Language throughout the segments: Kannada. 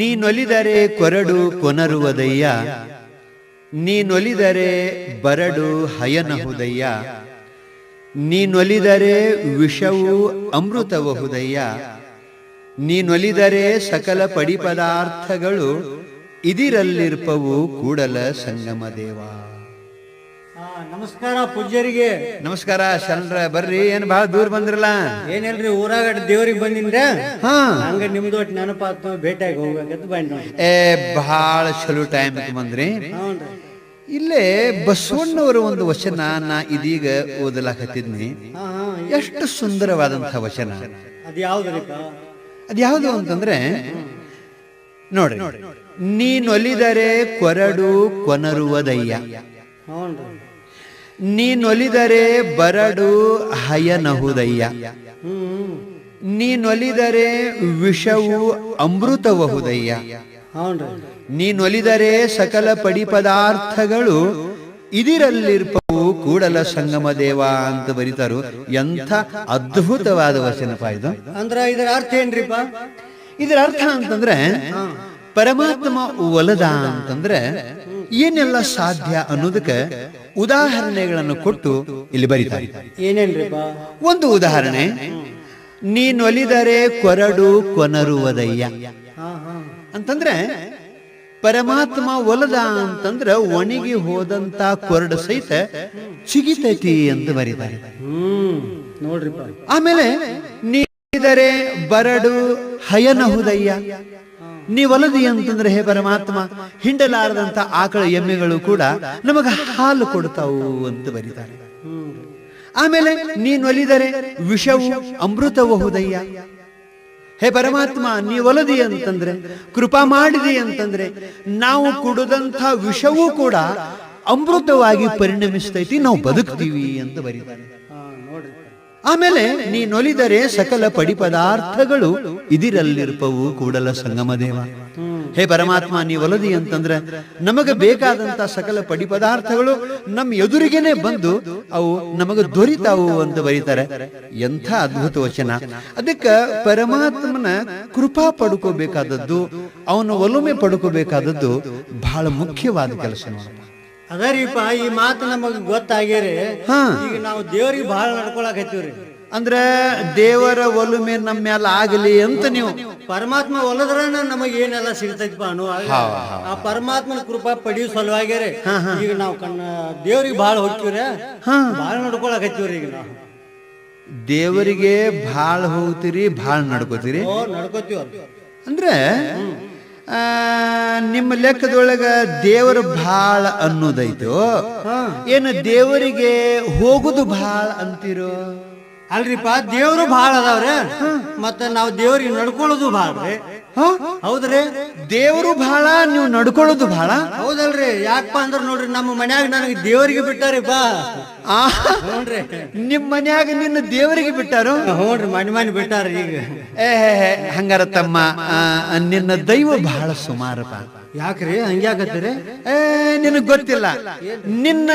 ನೀನೊಲಿದರೆ ಕೊರಡು ಕೊನರುವುದಯ್ಯ. ನೀನೊಲಿದರೆ ಬರಡು ಹಯನಹುದಯ್ಯ. ನೀನೊಲಿದರೆ ವಿಷವು ಅಮೃತಬಹುದಯ್ಯ ನೀನೊಲಿದರೆ ಸಕಲ ಪಡಿಪದಾರ್ಥಗಳು ಇದಿರಲ್ಲಿರ್ಪವು ಕೂಡಲ ಸಂಗಮ ದೇವ ನಮಸ್ಕಾರ ಪೂಜ್ಯರಿಗೆ. ನಮಸ್ಕಾರ ಶರಣರ ಬರ್ರಿ. ಏನ್ ಬಹಳ ದೂರ ಬಂದ್ರಲ್ಲ? ಏನಿಲ್ರಿ ಊರಾಗ ದೇವ್ರಿಗೆ ಬಂದಿಂದ್ರ ಹಾ. ಹಂಗ ನಿಮ್ದು ಒಟ್ಟು ನೆನಪಾತು ಭೇಟಿಯಾಗಿ ಹೋಗ್ಬೇಕಂತ ಬಂದ್ ಏ ಬಹಳ ಚಲೋ ಟೈಮ್ ಬಂದ್ರಿ. ಇಲ್ಲೇ ಬಸವಣ್ಣವರ ಒಂದು ವಚನ ನಾ ಇದೀಗ ಓದಲಾಕತ್ತಿದ್ನಿ. ಎಷ್ಟು ಸುಂದರವಾದಂತಹ ವಚನ. ಅದ್ಯಾವುದು ಅಂತಂದ್ರೆ ನೋಡ್ರಿ ನೀನೊಲಿದರೆ ಕೊರಡು ಕೊನರುವುದಯ್ಯ. ನೀನೊಲಿದರೆ ಬರಡು ಹಯನಹುದಯ್ಯ ನೀನೊಲಿದರೆ ವಿಷವು ಅಮೃತವಹುದಯ್ಯ ನೀನೊಲಿದರೆ ಸಕಲ ಪಡಿ ಪದಾರ್ಥಗಳು ಇದಿರಲ್ಲಿರ್ಪವು ಕೂಡಲ ಸಂಗಮ ದೇವ ಅಂತ ಬರೀತಾರು. ಎಂಥ ಅದ್ಭುತವಾದ ವಚನಪ ಇದು ಅಂದ್ರ ಇದರ ಅರ್ಥ ಏನ್ರಿಪ್ಪ? ಇದರ ಅರ್ಥ ಅಂತಂದ್ರೆ ಪರಮಾತ್ಮ ಒಲದ ಅಂತಂದ್ರೆ ಏನೆಲ್ಲ ಸಾಧ್ಯ ಅನ್ನೋದಕ್ಕೆ ಉದಾಹರಣೆಗಳನ್ನು ಕೊಟ್ಟು ಇಲ್ಲಿ ಬರೀತಾರೆ. ಒಂದು ಉದಾಹರಣೆ ನೀನೊಲಿದರೆ ಕೊರಡು ಕೊನರುವುದಯ್ಯ. ಅಂತಂದ್ರೆ ಪರಮಾತ್ಮ ಒಲದ ಅಂತಂದ್ರ ಒಣಗಿ ಹೋದಂತ ಕೊರಡು ಸಹಿತ ಚಿಗಿತೈತಿ ಅಂತ ಬರೀತಾರೆ. ಆಮೇಲೆ ನೀದರೆ ಬರಡು ಹಯನಹುದಯ್ಯ. ನೀವಲದಿ ಅಂತಂದ್ರೆ ಹೇ ಪರಮಾತ್ಮ ಹಿಂಡಲಾರದಂತ ಆಕಳ ಎಮ್ಮೆಗಳು ಕೂಡ ನಮಗ ಹಾಲು ಕೊಡ್ತಾವು ಅಂತ ಬರೀತಾರೆ. ಆಮೇಲೆ ನೀನ್ ಒಲಿದರೆ ವಿಷವು ಅಮೃತಬಹುದಯ್ಯ ಹೇ ಪರಮಾತ್ಮ ಒಲದಿ ಅಂತಂದ್ರೆ, ಕೃಪಾ ಮಾಡಿದಿ ಅಂತಂದ್ರೆ, ನಾವು ಕುಡದಂಥ ವಿಷವೂ ಕೂಡ ಅಮೃತವಾಗಿ ಪರಿಣಮಿಸ್ತೈತಿ, ನಾವು ಬದುಕ್ತೀವಿ ಅಂತ ಬರೀತಾರೆ. ಹಾ ನೀ ನೊಲಿದರೆ ಸಕಲ ಪಡಿ ಪದಾರ್ಥಗಳು ಇದಿರಲ್ಲಿರ್ಪವು ಕೂಡಲ ಸಂಗಮ ದೇವ. ಹೇ ಪರಮಾತ್ಮ, ನೀ ಒಲದಿ ಅಂತಂದ್ರೆ ನಮಗೆ ಬೇಕಾದಂತ ಸಕಲ ಪಡಿ ಪದಾರ್ಥಗಳು ನಮ್ಮ ಎದುರಿಗೆನೆ ಬಂದು ಅವು ನಮಗೆ ದೊರಿತಾವು ಅಂತ ಬರೀತಾರೆ. ಎಂಥ ಅದ್ಭುತ ವಚನ. ಅದಕ್ಕೆ ಪರಮಾತ್ಮನ ಕೃಪಾ ಪಡ್ಕೋಬೇಕಾದದ್ದು, ಅವನ ಒಲುಮೆ ಪಡ್ಕೋಬೇಕಾದದ್ದು ಬಹಳ ಮುಖ್ಯವಾದ ಕೆಲಸ ನೋಡಪ್ಪ ಅದರೀಪ ಈ ಮಾತು ನಮಗ್ ಗೊತ್ತಾಗ್ಯಾರಿ. ಹಾ. ಈಗ ನಾವು ದೇವ್ರಿಗೆ ಬಹಳ ನಡ್ಕೊಳಕತ್ತೀವ್ರಿ. ಅಂದ್ರೆ ದೇವರ ಒಲುಮೆ ನಮ್ಮ ಮ್ಯಾಲ ಆಗಲಿ ಅಂತ ನೀವು. ಪರಮಾತ್ಮ ಒಲದ್ರನ ನಮಗ್ ಏನೆಲ್ಲ ಸಿಗ್ತೈತಿಪ್ಪ ಅನು ಆ ಪರಮಾತ್ಮನ ಕೃಪಾ ಪಡಿಯೋ ಸಲುವಾಗ್ಯಾರಿ. ಈಗ ನಾವು ಕಣ್ಣ ದೇವ್ರಿಗೆ ಬಹಳ ಹೋಗ್ತೀವ್ರಿ. ಬಹಳ ನಡ್ಕೊಳಕತ್ತೀವ್ರಿ ಈಗ ನಾವು. ದೇವರಿಗೆ ಭಾಳ ಹೋಗ್ತೀರಿ ಭಾಳ ನಡ್ಕೋತೀರಿ. ಓ ನಡ್ಕೋತೀವ್ರಿ. ಅಂದ್ರೆ ನಿಮ್ಮ ಲೆಕ್ಕದೊಳಗ ದೇವರು ಭಾಳ ಅನ್ನೋದೈತು? ಏನು ದೇವರಿಗೆ ಹೋಗುದು ಭಾಳ ಅಂತಿರೋ? ಅಲ್ರಿಪ್ಪ ದೇವರು ಬಹಳ ಅದಾವ್ರೆ. ಮತ್ತೆ ನಾವು ದೇವ್ರಿಗೆ ನಡ್ಕೊಳ್ಳೋದು ಬಹಳ ರೀ. ಹೌದ್ರಿ? ದೇವರು ಭಾಳ ನೀವು ನಡ್ಕೊಳ್ಳೋದು ಭಾಳ? ಹೌದಲ್ರಿ. ಯಾಕಪ್ಪ ಅಂದ್ರೆ ನೋಡ್ರಿ ನಮ್ಮ ಮನ್ಯಾಗ ನನಗೆ ದೇವರಿಗೆ ಬಿಟ್ಟಾರಿಪ್ಪ ಆ, ಹ್ಞೂನ್ರಿ. ನಿಮ್ ಮನ್ಯಾಗ ನಿನ್ನ ದೇವರಿಗೆ ಬಿಟ್ಟಾರು? ಹ್ಞೂನ್ರಿ ಮನೆ ಮನೆ ಬಿಟ್ಟಾರ ಈಗ. ಏ ಹಂಗಾರ ತಮ್ಮ ನಿನ್ನ ದೈವ ಬಹಳ ಸುಮಾರಪ್ಪ. ಯಾಕ್ರಿ? ಹಂಗ್ಯಾಕತ್ತೀರಿ? ಏ ನಿನಗ್ ಗೊತ್ತಿಲ್ಲ. ನಿನ್ನ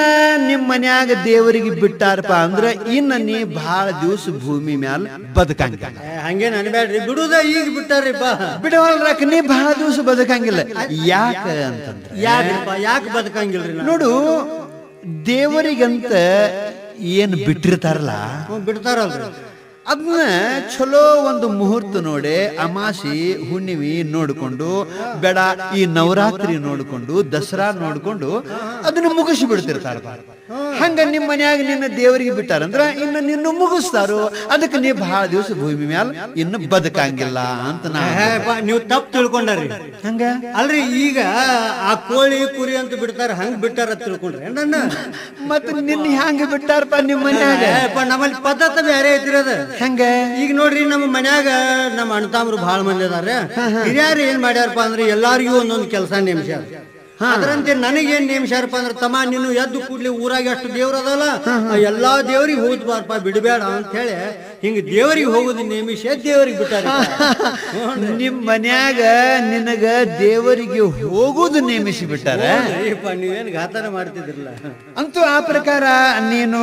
ನಿಮ್ ಮನ್ಯಾಗ ದೇವರಿಗೆ ಬಿಟ್ಟಾರಪ್ಪ ಅಂದ್ರ ಇನ್ನ ನೀ ಬಹಳ ದಿವಸ ಭೂಮಿ ಮ್ಯಾಲ ಬದುಕಂಗ ಹಂಗೇನ್ ಅನ್ಬೇಡ್ರಿ ಬಿಡುದ ಈಗ ಬಿಟ್ಟಾರಿಪ್ಪ ಬಿಡವಲ್ರಕ್ಕ ನೀ ಬಹಳ ದಿವಸ ಬದುಕಂಗಿಲ್ಲ. ಯಾಕ ಅಂತಂದ್ರ ಯಾಕ ಯಾಕೆ ಬದುಕಂಗಿಲ್ರಿ ನೋಡು ದೇವರಿಗಂತ ಏನು ಬಿಟ್ಟಿರ್ತಾರಲ್ಲ? ಹ್ಞೂ ಬಿಡ್ತಾರಲ್ರಿ. ಅದನ್ನ ಚಲೋ ಒಂದು ಮುಹೂರ್ತ ನೋಡಿ ಅಮಾಸಿ ಹುಣ್ಣಿಮೆ ನೋಡಿಕೊಂಡು ಬೇಡ ಈ ನವರಾತ್ರಿ ನೋಡಿಕೊಂಡು ದಸರಾ ನೋಡಿಕೊಂಡು ಅದನ್ನ ಮುಗಿಸಿ ಬಿಡ್ತಿರ್ತಾರ ಹಂಗ ನಿಮ್ಮ ಮನ್ಯಾಗ ನಿನ್ನ ದೇವರಿಗೆ ಬಿಟ್ಟಾರಂದ್ರ ಇನ್ನು ನಿನ್ನ ಮುಗಿಸ್ತಾರು. ಅದಕ್ಕೆ ನೀ ಬಹಳ ದಿವಸ ಭೂಮಿ ಮ್ಯಾಲ ಇನ್ನು ಬದುಕಂಗಿಲ್ಲ ಅಂತ ನಾ ನೀವು ತಪ್ಪು ತಿಳ್ಕೊಂಡ್ರಿ. ಹಂಗ? ಅಲ್ರಿ ಈಗ ಆ ಕೋಳಿ ಕುರಿ ಅಂತ ಬಿಡ್ತಾರ ಹಂಗ ಬಿಟ್ಟಾರ ತಿಳ್ಕೊಂಡ್ರಿ. ನನ್ನ ಮತ್ತ ನಿನ್ನ ಹ್ಯಾಂಗ ಬಿಟ್ಟಾರಪ್ಪ ನಿಮ್ಮ ಮನ್ಯಾಗ? ನಮ್ಮಲ್ಲಿ ಪದ್ಧತಿ ಬೇರೆ ಐತ್ರಿ ಅದ. ಹಂಗ? ಈಗ ನೋಡ್ರಿ ನಮ್ಮ ಮನ್ಯಾಗ ನಮ್ಮ ಅಣ್ಣತಾಮ್ರು ಬಹಳ ಮಂದಿ ಅದಾರ ಹಿರಿಯರು ಏನ್ ಮಾಡ್ಯಾರಪ್ಪ ಅಂದ್ರೆ ಎಲ್ಲಾರಿಗೂ ಒಂದೊಂದು ಕೆಲಸ ನೇಮಿಸ್ಯಾರ. ಅದರಂತೆ ನನಗೇನ್ ನೇಮಿಸ್ಯಾರಪ್ಪ ಅಂದ್ರೆ ತಮ್ಮ ನೀನು ಎದ್ದು ಕೂಡ್ಲಿ ಊರಾಗ ಎಷ್ಟು ದೇವ್ರ ಅದಲ್ಲ ಆ ಎಲ್ಲಾ ದೇವ್ರಿಗೆ ಹೋಗ್ಬಾರಪ್ಪ ಬಿಡಬೇಡ ಅಂತ ಹೇಳಿ ಹಿಂಗ ದೇವರಿಗೆ ಹೋಗುದು ನೇಮಿಷ ದೇವರಿಗೆ ಬಿಟ್ಟಾರ. ನಿಮ್ ಮನ್ಯಾಗ ನಿನಗ ದೇವರಿಗೆ ಹೋಗುದು ನೇಮಿಸಿ ಬಿಟ್ಟಾರ. ನೀವೇನು ಘಾತನ ಮಾಡ್ತಿದ್ರಲ್ಲ. ಅಂತೂ ಆ ಪ್ರಕಾರ ನೀನು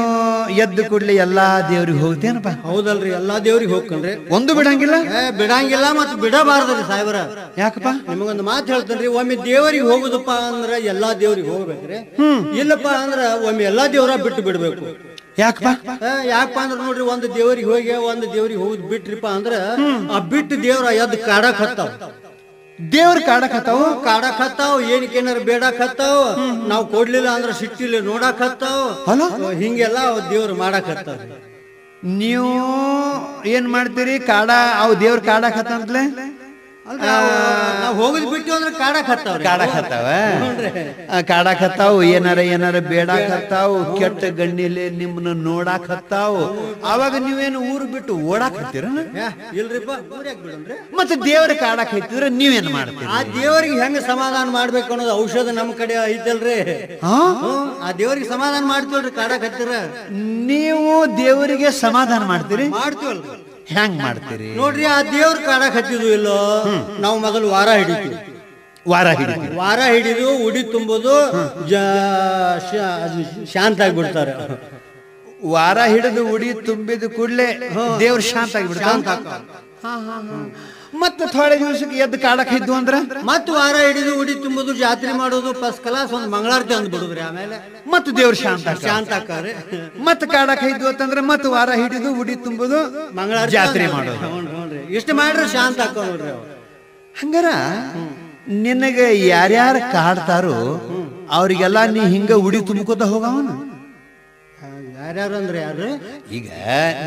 ಎದ್ದು ಕೂಡ್ಲಿ ಎಲ್ಲಾ ದೇವ್ರಿಗೆ ಹೋಗ್ತೇನಪ್ಪ. ಹೌದಲ್ರಿ ಎಲ್ಲಾ ದೇವ್ರಿಗೆ ಹೋಗ್ಕಂದ್ರೆ ಒಂದು ಬಿಡಂಗಿಲ್ಲ? ಬಿಡಂಗಿಲ್ಲ ಮತ್ತೆ ಬಿಡಬಾರ್ದ್ರಿ ಸಾಹೇಬರ. ಯಾಕಪ್ಪ? ನಿಮಗೊಂದು ಮಾತು ಹೇಳ್ತೇನ್ರಿ ಒಮ್ಮೆ ದೇವರಿಗೆ ಹೋಗುದಪ್ಪ ಅಂದ್ರ ಎಲ್ಲಾ ದೇವ್ರಿಗೆ ಹೋಗ್ಬೇಕ್ರಿ. ಇಲ್ಲಪ್ಪ ಅಂದ್ರ ಒಮ್ಮೆ ಎಲ್ಲಾ ದೇವ್ರ ಬಿಟ್ಟು ಬಿಡ್ಬೇಕು. ಯಾಕಪ್ಪ ಯಾಕಪ್ಪ ಅಂದ್ರ ನೋಡ್ರಿ ಒಂದು ದೇವರಿಗೆ ಹೋಗಿ ಒಂದು ದೇವರಿಗೆ ಹೋಗಿ ಬಿಟ್ರಿಪ್ಪ ಅಂದ್ರ ಆ ಬಿಟ್ಟು ದೇವ್ರ ಎದ್ದು ಕಾಡಕ್ ಹತ್ತಾವ. ದೇವ್ರ ಕಾಡಕತ್ತಾವು ಕಾಡಕ್ ಹತ್ತಾವ ಏನಕ್ಕೆ ಏನಾರ ಬೇಡಕ್ ಹತ್ತಾವ ನಾವ್ ಕೊಡ್ಲಿಲ್ಲ ಅಂದ್ರ ಸಿಟ್ಟಿಲ್ಲ ನೋಡಕ್ ಹತ್ತಾವ? ಹಿಂಗೆಲ್ಲ ದೇವ್ರ ಮಾಡಕ್ ಹತ್ತಾವ. ನೀವು ಏನ್ ಮಾಡ್ತೀರಿ? ಕಾಡ ಅವ್ ದೇವ್ರ ಕಾಡಕತ್ತಂತ್ಲೆ ಅಲ್ರಿ ನಾವ್ ಹೋಗುದ್ ಬಿಟ್ಟು ಅಂದ್ರೆ ಕಾಡಕ್ ಹತ್ತಾವ್ರಿ ಕಾಡಕತ್ತಾವ ಕಾಡಕತ್ತಾವು ಏನಾರ ಏನಾರ ಬೇಡಾಕತ್ತಾವು ಕೆಟ್ಟ ಗಣ್ಣಿಲೆ ನಿಮ್ಮನ್ನ ನೋಡಾಕತ್ತಾವು ಅವಾಗ ನೀವೇನು ಊರು ಬಿಟ್ಟು ಓಡಾಕ್ ಹತ್ತೀರ? ಇಲ್ರಿಪ್ಪ ಮತ್ತೆ ದೇವ್ರ ಕಾಡಕ್ ಹತ್ತಿದ್ರೆ ನೀವೇನ್ ಮಾಡ್ತೀರಿ? ಆ ದೇವರಿಗೆ ಹೆಂಗ ಸಮಾಧಾನ ಮಾಡ್ಬೇಕು ಅನ್ನೋದು ಔಷಧ ನಮ್ ಕಡೆ ಐತಲ್ರಿ? ಆ? ದೇವರಿಗೆ ಸಮಾಧಾನ ಮಾಡ್ತೀವಲ್ರಿ ಕಾಡಕ್ ಹತ್ತಿರ ನೀವು ದೇವರಿಗೆ ಸಮಾಧಾನ ಮಾಡ್ತೀರಿ? ಮಾಡ್ತೀವಲ್ರಿ. ಹೆಂಗ್ ಮಾಡ್ತೀರಿ? ನೋಡ್ರಿ ಆ ದೇವ್ರ ಕಾಡಕ್ ಹತ್ತಿದ್ವು ಇಲ್ಲೋ ನಾವು ಮೊದಲು ವಾರ ಹಿಡಿತೀವಿ. ವಾರ ಹಿಡಿದು ವಾರ ಹಿಡಿದು ಉಡಿ ತುಂಬೋದು ಶಾಂತ ಆಗಿಬಿಡ್ತಾರೆ ವಾರ ಹಿಡಿದು ಉಡಿ ತುಂಬಿದ ಕೂಡಲೇ ದೇವ್ರ ಶಾಂತ ಆಗಿಬಿಡ್ತಾರೆ. ಮತ್ತೆ ಥೋಡೆ ದಿವಸಕ್ಕೆ ಎದ್ದು ಕಾಡಕ್ ಇದ್ದು ಅಂದ್ರೆ? ಮತ್ ವಾರ ಹಿಡಿದು ಉಡಿ ತುಂಬುದು ಜಾತ್ರೆ ಮಾಡೋದು ಫಸ್ಟ್ ಕ್ಲಾಸ್ ಒಂದ್ ಮಂಗಳಾರತಿ ಅಂದ್ ಬಿಡುದ್ರಿ ಆಮೇಲೆ. ಮತ್ತೆ ದೇವ್ರ ಶಾಂತ. ಶಾಂತ ಆಕಾವ್ರಿ ಮತ್ತೆ ಕಾಡಕ್ ಇದ್ದು ಅಂತಂದ್ರೆ ಮತ್ತೆ ವಾರ ಹಿಡಿದು ಉಡಿ ತುಂಬುದು ಮಂಗಳಾರ ಜಾತ್ರೆ ಮಾಡೋದು. ಇಷ್ಟು ಮಾಡ್ರೆ ಶಾಂತ ಹಾಕೋದ್ರಿ ಹಂಗಾರ ನಿನಗೆ ಯಾರ್ಯಾರು ಕಾಡ್ತಾರೋ ಅವ್ರಿಗೆಲ್ಲ ನೀ ಹಿಂಗ ಉಡಿ ತುಂಬ್ಕೋತ ಹೋಗವನ. ಯಾರ್ಯಾರು ಅಂದ್ರೆ ಯಾರು ಈಗ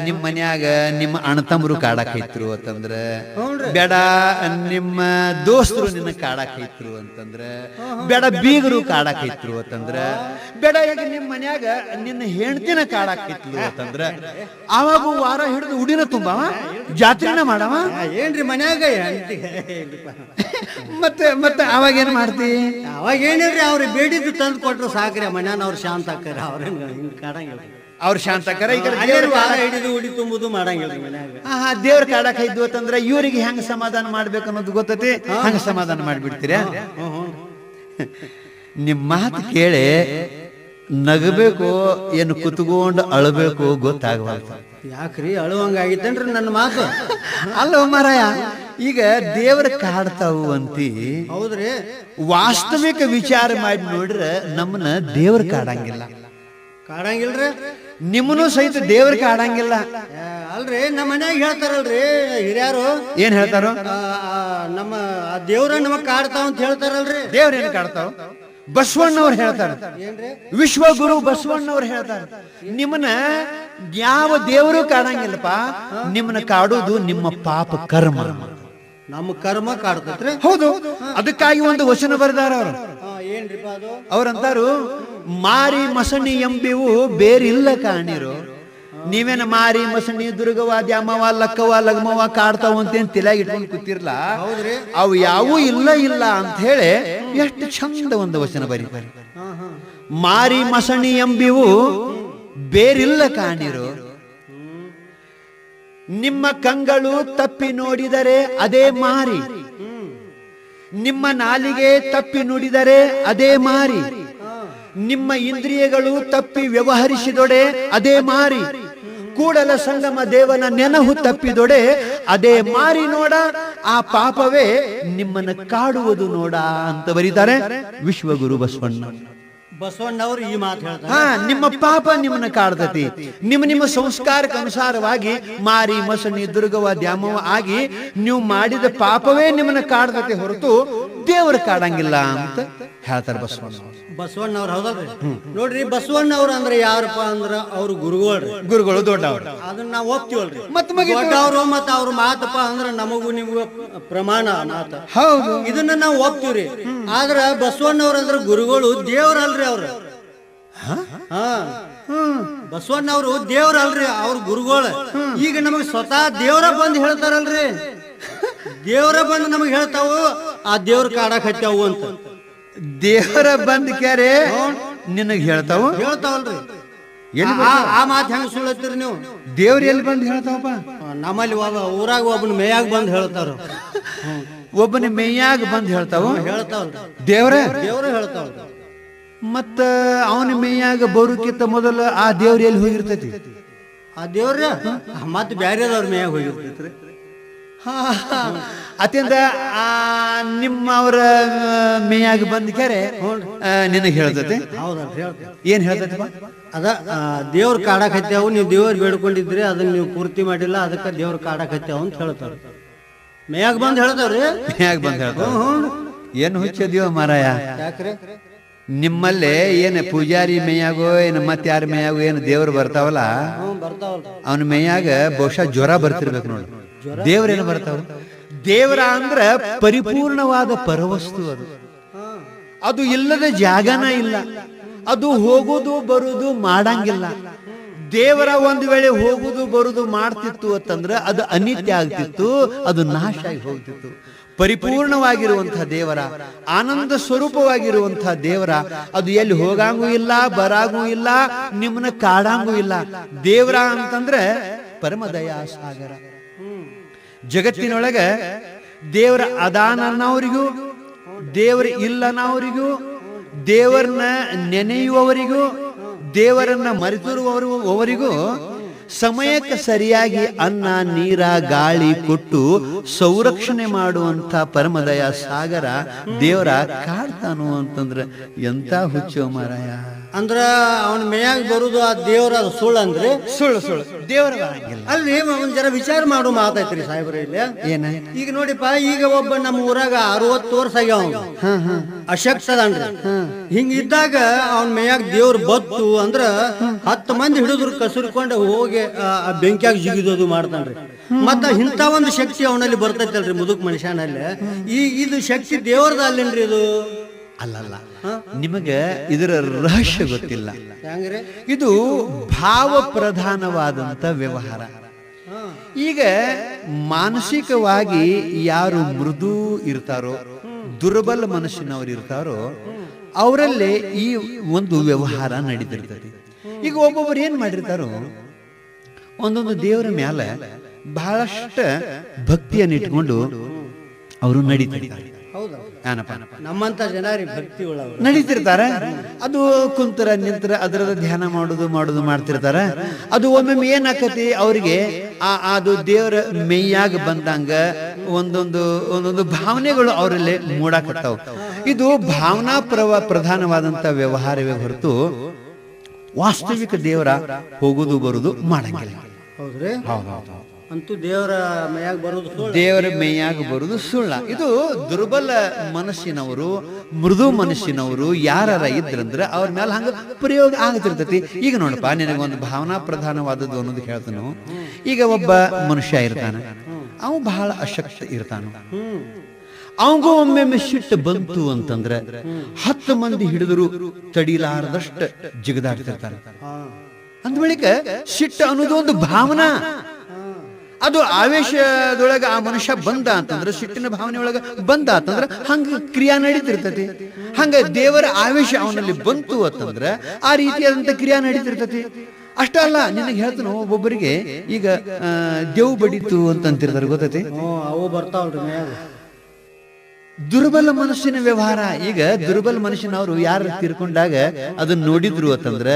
ನಿಮ್ಮ ಮನ್ಯಾಗ ನಿಮ್ಮ ಅಣ್ಣತಮ್ಮರು ಕಾಡಕ್ ಐತ್ರು ಅಂತಂದ್ರ ಬೇಡ ನಿಮ್ಮ ದೋಸ್ತರು ನಿನ್ನ ಕಾಡಕ್ ಐತ್ರು ಅಂತಂದ್ರ ಬೇಡ ಬೀಗರು ಕಾಡಕ್ ಐತ್ರು ಅಂತಂದ್ರ ಬೇಡ ಈಗ ನಿಮ್ಮ ಮನ್ಯಾಗ ನಿನ್ನ ಹೆಂಡತಿನ ಕಾಡಕ್ ಐತ್ಲು ಅಂತಂದ್ರ ಅವಾಗ ವಾರ ಹಿಡಿದು ಉಡಿನ ತುಂಬವ? ಜಾತ್ರೆನ ಮಾಡವ? ಏನ್ರಿ ಮನ್ಯಾಗ. ಮತ್ತೆ ಮತ್ತೆ ಅವಾಗ ಏನ್ ಮಾಡ್ತಿ? ಅವಾಗ ಏನಿಲ್ರಿ ಅವ್ರಿಗೆ ಬೇಡಿದ್ದು ತಂದು ಕೊಟ್ರು ಸಾಕ್ರಿ ಮನ್ಯಾನ ಅವ್ರು ಶಾಂತ ಆಗ್ತಾರೆ ಅವ್ರೇನ್ ಹಿಂಗ್ ಕಾಡಂಗಿಲ್ಲ. ಅವ್ರ ಶಾಂತಕರ ಈಗ ಅಲ್ಲೇನು ವಾರ ಹಿಡಿದು ಉಡಿ ತುಂಬುದು ಮಾಡಂಗಿಲ್ಲ ಮನ್ಯಾಗ. ಹಾ ದೇವ್ರ ಕಾಡಕ್ ಇದ್ವು ಅಂತಂದ್ರೆ ಇವರಿಗೆ ಹೆಂಗ್ ಸಮಾಧಾನ ಮಾಡ್ಬೇಕು ಅನ್ನೋದು ಗೊತ್ತತಿ? ಹಂಗ ಸಮಾಧಾನ ಮಾಡ್ಬಿಡ್ತೀರಾ? ನಿಮ್ಮ ಮಾತು ಕೇಳಿ ನಗಬೇಕು ಏನು ಕುತ್ಕೊಂಡು ಅಳಬೇಕು ಗೊತ್ತಾಗಬಾರ್ದು ಯಾಕ್ರಿ ಅಳುವಂಗ ಆಗಿತ್ತೇನ್ರಿ ನನ್ನ ಮಾತು? ಅಲ್ಲ ಮಾರಾಯ ಈಗ ದೇವರ ಕಾಡ್ತಾವು ಅಂತಿ ಹೌದ್ರಿ. ವಾಸ್ತವಿಕ ವಿಚಾರ ಮಾಡಿ ನೋಡ್ರೆ ನಮ್ಮನ್ನ ದೇವ್ರ ಕಾಡಂಗಿಲ್ಲ. ಕಾಡಂಗಿಲ್ರಿ? ನಿಮ್ಮನು ಸಹಿತ ದೇವ್ರ ಕಾಡಂಗಿಲ್ಲ. ಅಲ್ರಿ ನಮ್ಮ ಮನ್ಯಾಗ ಹೇಳ್ತಾರಲ್ರಿ ಹಿರಿಯರು. ಏನ್ ಹೇಳ್ತಾರೋ? ನಮ್ಮ ಆ ದೇವ್ರ ನಮಗ್ ಕಾಡ್ತಾವ ಅಂತ ಹೇಳ್ತಾರಲ್ರಿ. ದೇವ್ರ ಏನ್ ಕಾಡ್ತಾವ? ಬಸವಣ್ಣವ್ರು ಹೇಳ್ತಾರ. ವಿಶ್ವಗುರು ಬಸವಣ್ಣವ್ರು ಹೇಳ್ತಾರೆ. ನಿಮ್ಮನ್ನ ಯಾವ ದೇವರು ಕಾಡಂಗಿಲ್ಲಪ್ಪ ನಿಮ್ಮನ್ನ ಕಾಡುವುದು ನಿಮ್ಮ ಪಾಪ ಕರ್ಮ. ನಮ್ಮ ಕರ್ಮ ಕಾಡ್ತತ್ರಿ. ಹೌದು. ಅದಕ್ಕಾಗಿ ಒಂದು ವಚನ ಬರೆದಾರ ಅವರು. ಅವ್ರಂತಾರು ಮಾರಿ ಮಸಣಿ ಎಂಬಿವು ಬೇರಿಲ್ಲ ಕಾಣಿರು. ನೀವೇನ ಮಾರಿ ಮಸಣಿ ದುರ್ಗವ ದ್ಯಾಮವ ಲಕ್ಕವ ಲಗ್ಮವ ಕಾಡ್ತಾವ ಅಂತೇನ್ ತಿಲಾಗಿ ಇಟ್ಕೊಂಡು ಕೂತಿರ್ಲ? ಅವು ಯಾವೂ ಇಲ್ಲ ಇಲ್ಲ ಅಂತ ಹೇಳಿ ಎಷ್ಟು ಚಂದ ಒಂದು ವಚನ ಬರಿ ಬರಿ ಮಾರಿ ಮಸಣಿ ಎಂಬಿವು ಬೇರಿಲ್ಲ ಕಾಣಿರು. ನಿಮ್ಮ ಕಂಗಳು ತಪ್ಪಿ ನೋಡಿದರೆ ಅದೇ ಮಾರಿ. ನಿಮ್ಮ ನಾಲಿಗೆ ತಪ್ಪಿ ನುಡಿದರೆ ಅದೇ ಮಾರಿ. ನಿಮ್ಮ ಇಂದ್ರಿಯಗಳು ತಪ್ಪಿ ವ್ಯವಹರಿಸಿದೊಡೆ ಅದೇ ಮಾರಿ. ಕೂಡಲ ಸಂಗಮ ದೇವನ ನೆನಹು ತಪ್ಪಿದೊಡೆ ಅದೇ ಮಾರಿ ನೋಡ. ಆ ಪಾಪವೇ ನಿಮ್ಮನ್ನ ಕಾಡುವುದು ನೋಡ ಅಂತ ಬರೀತಾರೆ ವಿಶ್ವಗುರು ಬಸವಣ್ಣ. ಬಸವಣ್ಣವರು ಈ ಮಾತು ಹಾ ನಿಮ್ಮ ಪಾಪ ನಿಮ್ಮನ್ನ ಕಾಡ್ತತಿ. ನಿಮ್ಮ ನಿಮ್ಮ ಸಂಸ್ಕಾರಕ್ಕೆ ಅನುಸಾರವಾಗಿ ಮಾರಿ ಮಸಣಿ ದುರ್ಗವ ದ್ಯಾಮವ ಆಗಿ ನೀವು ಮಾಡಿದ ಪಾಪವೇ ನಿಮ್ಮನ್ನ ಕಾಡ್ತತಿ ಹೊರತು ದೇವರು ಕಾಡಂಗಿಲ್ಲ ಅಂತ ಹೇಳ್ತಾರೆ ಬಸವಣ್ಣ ಬಸವಣ್ಣವ್ರು ಹೌದಲ್ರಿ? ನೋಡ್ರಿ ಬಸವಣ್ಣವ್ರು ಅಂದ್ರೆ ಯಾರಪ್ಪ ಅಂದ್ರ ಅವ್ರು ಗುರುಗಳು ಗುರುಗಳು ದೊಡ್ಡವರು. ಅದನ್ನ ನಾವು ಒಪ್ತೀವಲ್ರಿ. ಮತ್. ದೊಡ್ಡವ್ರು ಮತ್ತ ಅವ್ರ ಮಾತಪ್ಪ ಅಂದ್ರ ನಮಗೂ ನಿಮಗೂ ಪ್ರಮಾಣ ಮಾತ. ಹೌದು. ಇದನ್ನ ನಾವು ಒಪ್ತೀವ್ರಿ. ಆದ್ರ ಬಸವಣ್ಣವ್ರ ಅಂದ್ರ ಗುರುಗಳು ದೇವ್ರಲ್ರಿ ಅವ್ರ. ಹಾ. ಬಸವಣ್ಣವ್ರು ದೇವ್ರಲ್ರಿ ಅವ್ರ ಗುರುಗಳು. ಈಗ ನಮಗ್ ಸ್ವತಃ ದೇವ್ರ ಬಂದು ಹೇಳ್ತಾರಲ್ರಿ. ದೇವ್ರ ಬಂದು ನಮಗ್ ಹೇಳ್ತಾವು. ಆ ದೇವ್ರ ಕಾಡಕ್ ಹತ್ತಾವು ಅಂತ. ದೇವರ ಬಂದ್ ಕ್ಯಾರೆ? ನಿನಗ್ ಹೇಳ್ತಾವ? ಹೇಳ್ತಾವಲ್ರಿ. ಆ- ಮಾತು ಹೆಂಗ್ ಸುಳ್ಳತ್ತೀರಿ ನೀವು? ದೇವ್ರ ಎಲ್ಲಿ ಬಂದು ಹೇಳ್ತಾವಪ್ಪ? ನಮ್ಮಲ್ಲಿ ಒಬ್ಬ ಊರಾಗ ಒಬ್ಬನ ಮೇಯಾಗ ಬಂದು ಹೇಳ್ತಾರ. ಒಬ್ಬನ ಮೇಯಾಗ ಬಂದು ಹೇಳ್ತಾವ? ಹೇಳ್ತಾವ ದೇವ್ರ? ದೇವ್ರ ಹೇಳ್ತಾವ ಮತ್ತ ಅವನ ಮೇಯಾಗ ಬರುಕಿತ್ತ ಮೊದಲು ಆ ದೇವ್ರ ಎಲ್ಲಿ ಹೋಗಿರ್ತೈತಿ? ಆ ದೇವ್ರ? ಮತ್ತೆ ಬ್ಯಾರೆದವ್ರ ಮೇಯಾಗ ಹೋಗಿರ್ತೈತ್ರಿ. ಅತ್ಯಂತ ಆ ನಿಮ್ಮವರ ಮೇಯಾಗ ಬಂದ ಕೆರೆ ನಿನಗೆ ಹೇಳ್ತೈತಿ? ಏನ್ ಹೇಳ್ತೈತಪ್ಪ ಅದ ದೇವ್ರ ಕಾಡಕ್ ಹತ್ಯಾವು ನೀವು ದೇವ್ರ ಬೇಡ್ಕೊಂಡಿದ್ರಿ ಅದನ್ನ ನೀವು ಪೂರ್ತಿ ಮಾಡಿಲ್ಲ ಅದಕ್ಕೆ ದೇವ್ರ ಕಾಡಕ್ ಹತ್ಯಾವು ಅಂತ ಹೇಳ್ತಾರ. ಮೇಯಾಗ ಬಂದ್ ಹೇಳ್ತಾವ್ರಿ ಮೇಯಾಗ ಬಂದ್ ಹೇಳ್ತಾರ. ಏನು ಹುಚ್ಚದಿಯೋ ಮಾರಾಯ. ನಿಮ್ಮಲ್ಲೇ ಏನು ಪೂಜಾರಿ ಮೇಯಾಗೋ ಏನು ಮತ್ತೆ ಯಾರ ಮೇಯಾಗೋ ಏನು ದೇವ್ರು ಬರ್ತಾವಲ್ಲ ಅವನ ಮೇಯಾಗ ಬಹುಶಃ ಜ್ವರ ಬರ್ತಿರ್ಬೇಕು ನೋಡು. ದೇವ್ರೇನು ಬರ್ತಾವ ದೇವರ ಅಂದ್ರ ಪರಿಪೂರ್ಣವಾದ ಪರವಸ್ತು ಅದು ಅದು ಇಲ್ಲದ ಜಾಗನ ಇಲ್ಲ. ಅದು ಹೋಗುದು ಬರುದು ಮಾಡಂಗಿಲ್ಲ. ದೇವರ ಒಂದು ವೇಳೆ ಹೋಗುದು ಬರುದು ಮಾಡ್ತಿತ್ತು ಅಂತಂದ್ರೆ ಅದು ಅನಿತ್ಯ ಆಗ್ತಿತ್ತು ಅದು ನಾಶ ಆಗಿ ಹೋಗ್ತಿತ್ತು. ಪರಿಪೂರ್ಣವಾಗಿರುವಂತಹ ದೇವರ ಆನಂದ ಸ್ವರೂಪವಾಗಿರುವಂತಹ ದೇವರ ಅದು ಎಲ್ಲಿ ಹೋಗಂಗೂ ಇಲ್ಲ ಬರಾಗೂ ಇಲ್ಲ ನಿಮ್ಮನ್ನ ಕಾಡಂಗೂ ಇಲ್ಲ. ದೇವರ ಅಂತಂದ್ರೆ ಪರಮದಯಾ ಸಾಗರ ಜಗತ್ತಿನೊಳಗ ದೇವರ ಅದಾನನವರಿಗೂ ದೇವರ ಇಲ್ಲನವರಿಗೂ ದೇವರನ್ನ ನೆನೆಯುವವರಿಗೂ, ದೇವರನ್ನ ಮರೆತಿರುವವರಿಗೂ ಸಮಯಕ್ಕೆ ಸರಿಯಾಗಿ ಅನ್ನ, ನೀರ, ಗಾಳಿ ಕೊಟ್ಟು ಸಂರಕ್ಷಣೆ ಮಾಡುವಂತ ಪರಮದಯ ಸಾಗರ ದೇವರ ಕಾಡ್ತಾನು ಅಂತಂದ್ರೆ ಎಂತ ಹುಚ್ಚೋ ಮಾರಾಯ. ಅಂದ್ರ ಅವನ ಮೇಯಾಗ ಬರುದು ಆ ದೇವರ ಅದು ಸುಳ್ಳು ಅಂದ್ರೆ? ಸುಳ್ಳು ಸುಳ್ಳು ದೇವರ ಅಲ್ಲಿ ಒಂದ್ ಜರ ವಿಚಾರ ಮಾಡು ಮಾತೈತ್ರಿ ಸಾಹೇಬ್ರ ಇಲ್ಲಿ. ಏನ? ಈಗ ನೋಡಿಪ್ಪ ಈಗ ಒಬ್ಬ ನಮ್ಮ ಊರಾಗ ಅರವತ್ತು ವರ್ಷ ಆಗ್ಯಾವ ಅವ್ನು. ಅಶಕ್ತ ಅದಾನ್ರಿ ಹಿಂಗ ಇದ್ದಾಗ ಅವನ ಮೇಯಾಗ ದೇವ್ರ ಬತ್ತು ಅಂದ್ರ ಹತ್ತು ಮಂದಿ ಹಿಡಿದ್ರು ಕಸುರ್ಕೊಂಡು ಹೋಗಿ ಆ ಆ ಬೆಂಕಿಯಾಗ ಜಿಗಿದೋದು ಮಾಡ್ತಾನ್ರಿ. ಮತ್ತ ಇಂಥ ಒಂದು ಶಕ್ತಿ ಅವನಲ್ಲಿ ಬರ್ತೈತಲ್ರಿ ಮುದುಕ್ ಮನುಷ್ಯನಲ್ಲಿ. ಈ ಇದು ಶಕ್ತಿ ದೇವ್ರದ ಅಲ್ಲೇನ್ರಿ ಇದು. ಅಲ್ಲಲ್ಲ. ನಿಮಗೆ ಇದರ ರಹಸ್ಯ ಗೊತ್ತಿಲ್ಲ. ಇದು ಭಾವ ಪ್ರಧಾನವಾದಂತ ವ್ಯವಹಾರ ಈಗ ಮಾನಸಿಕವಾಗಿ ಯಾರು ಮೃದು ಇರ್ತಾರೋ ದುರ್ಬಲ ಮನಸ್ಸಿನವರು ಇರ್ತಾರೋ ಅವರಲ್ಲೇ ಈ ಒಂದು ವ್ಯವಹಾರ ನಡೀತಿರ್ತದೆ. ಈಗ ಒಬ್ಬೊಬ್ಬರು ಏನ್ ಮಾಡಿರ್ತಾರೋ ಒಂದೊಂದು ದೇವರ ಮೇಲೆ ಬಹಳಷ್ಟು ಭಕ್ತಿಯನ್ನು ಇಟ್ಕೊಂಡು ಅವರು ನಡೀತಿರ್ತಾರೆ. ಹೌದಾ. ನಮ್ಮಂತ ಜನರಿಗೆ ರೀ ಭಕ್ತಿ ಒಳಗೆ ನಡೀತಿರ್ತಾರೆ. ಅದು ಕುಂತರ ನಿಂತರ ಅದರದ ಧ್ಯಾನ ಮಾಡುದು ಮಾಡುದು ಮಾಡ್ತಿರ್ತಾರ. ಅದು ಒಮ್ಮೊಮ್ಮೆ ಏನಾಕತಿ ಅವರಿಗೆ ಆ ಅದು ದೇವರ ಮೇಯಾಗ ಬಂದಂಗ ಒಂದೊಂದು ಒಂದೊಂದು ಭಾವನೆಗಳು ಅವರಲ್ಲಿ ಮೂಡಾಕತ್ತಾವ. ಇದು ಭಾವನಾ ಪ್ರವ ಪ್ರಧಾನವಾದಂತ ವ್ಯವಹಾರವೇ ಹೊರತು ವಾಸ್ತವಿಕ ದೇವರ ಹೋಗುದು ಬರುದು ಮಾಡಂಗಿಲ್ಲ. ಹೌದ್ರಿ? ಅಂತೂ ದೇವರ ಮೈಯಾಗ ಬರುವುದು ದೇವರ ಮೈಯಾಗ ಬರುವುದು ಸುಳ್ಳ. ಇದು ದುರ್ಬಲ ಮನಸ್ಸಿನವರು ಮೃದು ಮನಸ್ಸಿನವರು ಯಾರ ಇದ್ರಂದ್ರೆ ಅವ್ರ ಮೇಲೆ ಹಂಗ ಪ್ರಯೋಗ ಆಗತಿರ್ತೈತಿ. ಈಗ ನೋಡಪ್ಪ ನಿನಗೊಂದು ಭಾವನಾ ಪ್ರಧಾನವಾದದ್ದು ಅನ್ನೋದು ಹೇಳ್ತಾನು. ಈಗ ಒಬ್ಬ ಮನುಷ್ಯ ಇರ್ತಾನೆ. ಅವನು ಬಹಳ ಅಶಕ್ತ ಇರ್ತಾನು. ಅವಂಗೂ ಒಮ್ಮೆ ಸಿಟ್ಟು ಬಂತು ಅಂತಂದ್ರೆ ಹತ್ತು ಮಂದಿ ಹಿಡಿದ್ರು ತಡಿಲಾರದಷ್ಟು ಜಿಗದಾಡ್ತಿರ್ತಾನೆ ಹಾ ಅಂದ ಬಳಿಕ ಸಿಟ್ಟು ಅನ್ನೋದು ಒಂದು ಭಾವನಾ. ಅದು ಆವೇಶದೊಳಗ ಆ ಮನುಷ್ಯ ಬಂದ ಅಂತಂದ್ರೆ, ಸಿಟ್ಟಿನ ಭಾವನೆ ಒಳಗ ಬಂದ ಅಂತಂದ್ರೆ ಹಂಗ ಕ್ರಿಯಾ ನಡೀತಿರ್ತತಿ. ಹಂಗ ದೇವರ ಆವೇಶ ಅವನಲ್ಲಿ ಬಂತು ಅಂತಂದ್ರ ಆ ರೀತಿಯಾದಂತ ಕ್ರಿಯಾ ನಡೀತಿರ್ತತಿ. ಅಷ್ಟ ಅಲ್ಲ, ನಿನಗೆ ಹೇಳ್ತಾನ, ಒಬ್ಬೊಬ್ಬರಿಗೆ ಈಗ ದೇವ್ ಬಡಿತು ಅಂತಂತಿರ್ತಾರೆ, ಗೊತ್ತೈತಿ? ಅವು ಬರ್ತಾವಲ್ರಿ ದುರ್ಬಲ ಮನುಷ್ಯನ ವ್ಯವಹಾರ. ಈಗ ದುರ್ಬಲ ಮನುಷ್ಯನವರು ಯಾರು ತೀರ್ಕೊಂಡಾಗ ಅದನ್ನ ನೋಡಿದ್ರು ಅಂತಂದ್ರೆ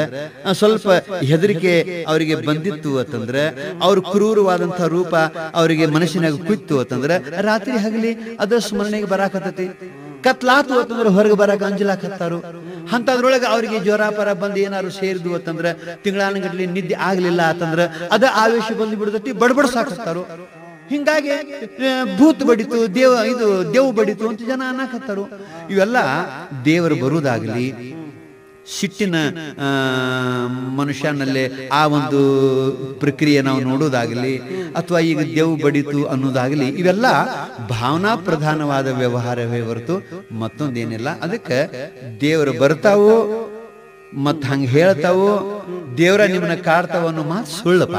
ಸ್ವಲ್ಪ ಹೆದರಿಕೆ ಅವರಿಗೆ ಬಂದಿತ್ತು ಅಂತಂದ್ರೆ, ಅವ್ರ ಕ್ರೂರವಾದಂತಹ ರೂಪ ಅವರಿಗೆ ಮನಸ್ಸಿನಾಗ ಕುಯ್ತು ಅಂತಂದ್ರೆ, ರಾತ್ರಿ ಹಗಲಿ ಅದ ಸ್ಮರಣೆಗೆ ಬರಾಕತ್ತತಿ ಕತ್ಲಾತು ಅಂತಂದ್ರೆ ಹೊರಗೆ ಬರಾಕ ಅಂಜಲಾಕತ್ತಾರು ಅಂತದ್ರೊಳಗೆ ಅವರಿಗೆ ಜ್ವರ ಪರ ಬಂದು ಏನಾದ್ರು ಸೇರಿದ್ವು ಅಂತಂದ್ರೆ, ತಿಂಗಳಾನಗಟ್ಲಿ ನಿದ್ದೆ ಆಗ್ಲಿಲ್ಲ ಅಂತಂದ್ರೆ, ಅದ ಆವೇಶ ಬಂದು ಬಿಡದಟ್ಟಿ ಬಡಬಡ್ಸಾಕತ್ತಾರು ಹಿಂಗಾಗಿ ಭೂತ್ ಬಡಿತು, ದೇವ ಇದು, ದೇವ್ ಬಡಿತು ಅಂತ ಜನ ಅನ್ನಕತ್ತಾರು ಇವೆಲ್ಲ ದೇವರು ಬರುವುದಾಗಲಿ, ಸಿಟ್ಟಿನ ಮನುಷ್ಯನಲ್ಲಿ ಮನುಷ್ಯನಲ್ಲೇ ಆ ಒಂದು ಪ್ರಕ್ರಿಯೆ ನಾವು ನೋಡೋದಾಗಲಿ ಅಥವಾ ಈಗ ದೇವ್ ಬಡಿತು ಅನ್ನೋದಾಗಲಿ ಇವೆಲ್ಲ ಭಾವನಾ ಪ್ರಧಾನವಾದ ವ್ಯವಹಾರವೇ ಹೊರತು ಮತ್ತೊಂದೇನಿಲ್ಲ. ಅದಕ್ಕೆ ದೇವರು ಬರ್ತಾವೋ, ಮತ್ತು ಹಂಗೆ ಹೇಳ್ತಾವೋ, ದೇವರ ನಿಮ್ಮನ್ನ ಕಾಡ್ತಾವ ಅನ್ನೋ ಮಾತು ಸುಳ್ಳಪ್ಪ.